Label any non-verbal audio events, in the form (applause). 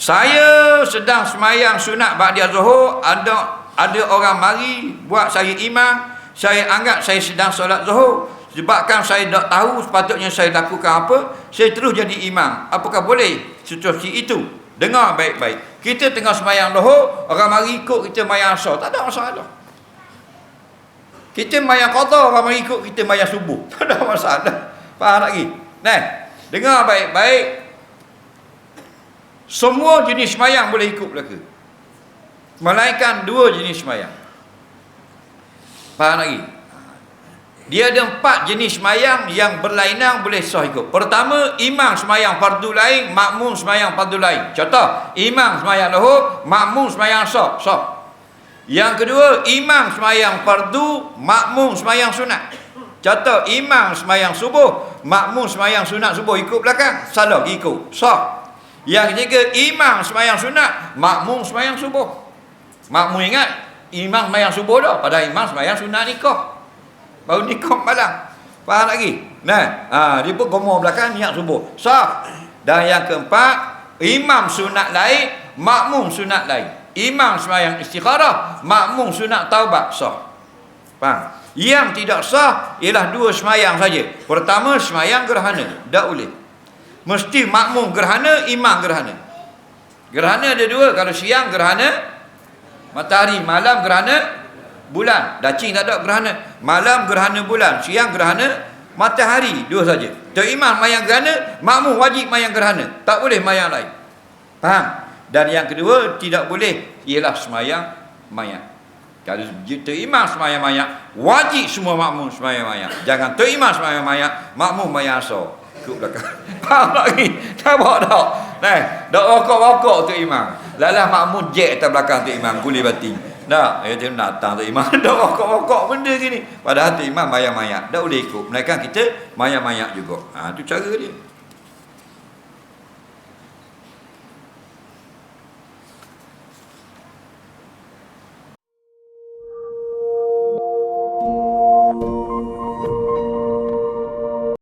Saya sedang semayang sunat ba'da zuhur, ada ada orang mari buat saya imam, saya anggap saya sedang solat zuhur. Sebabkan saya tak tahu sepatutnya saya lakukan apa, saya terus jadi imam. Apakah boleh situasi itu? Dengar baik-baik. Kita tengah semayang zuhur, orang mari ikut kita mayang asar. Tak ada masalah. Kita mayang qada, orang mari ikut kita mayang subuh. (laughs) Tak ada masalah. Faham lagi? Nah, dengar baik-baik. Semua jenis semayang boleh ikut belaka. Melainkan dua jenis semayang. Faham lagi? Dia ada empat jenis semayang yang berlainan boleh sah ikut. Pertama, imam semayang fardu lain, makmum semayang fardu lain. Contoh, imam semayang lohor, makmum semayang sah. Sah. Yang kedua, imam semayang fardu, makmum semayang sunat. Contoh, imam semayang subuh, makmum semayang sunat subuh ikut belakang. Salah, ikut. Sah. Yang ketiga, imam semayang sunat, makmum semayang subuh. Makmum ingat, imam semayang subuh dah. Padahal imam semayang sunat nikah. Baru nikah malam. Faham lagi? Nah, ha, dia pun gomor belakang niat subuh. Sah. Dan yang keempat, imam sunat lain, makmum sunat lain. Imam semayang istikharah, makmum sunat taubat. Sah. Faham? Yang tidak sah ialah dua semayang saja. Pertama, semayang gerhana. Tak boleh. Mesti makmum gerhana, imam gerhana. Gerhana ada dua. Kalau siang gerhana, matahari. Malam gerhana, bulan. Dacing tak ada gerhana. Malam gerhana bulan. Siang gerhana, matahari. Dua saja. Tok imam mayang gerhana, makmum wajib mayang gerhana. Tak boleh mayang lain. Faham? Dan yang kedua, tidak boleh. Ialah semayang mayang. Kalau Tok imam semayang mayang, wajib semua makmum semayang mayang. Jangan Tok imam semayang mayang, makmum mayang asal ikut belakang. (laughs) Faham lagi? Tak bawa tak? Nah, dak rokok-rokok tu imam. Lalah makmum jet atas belakang tu imam kulit batin. Tak, ya dia datang tu imam (laughs) dak rokok-rokok benda gini. Padahal tu imam mayak-mayak. Tak boleh ikut. Mereka kita mayak-mayak juga. Ha tu cara dia.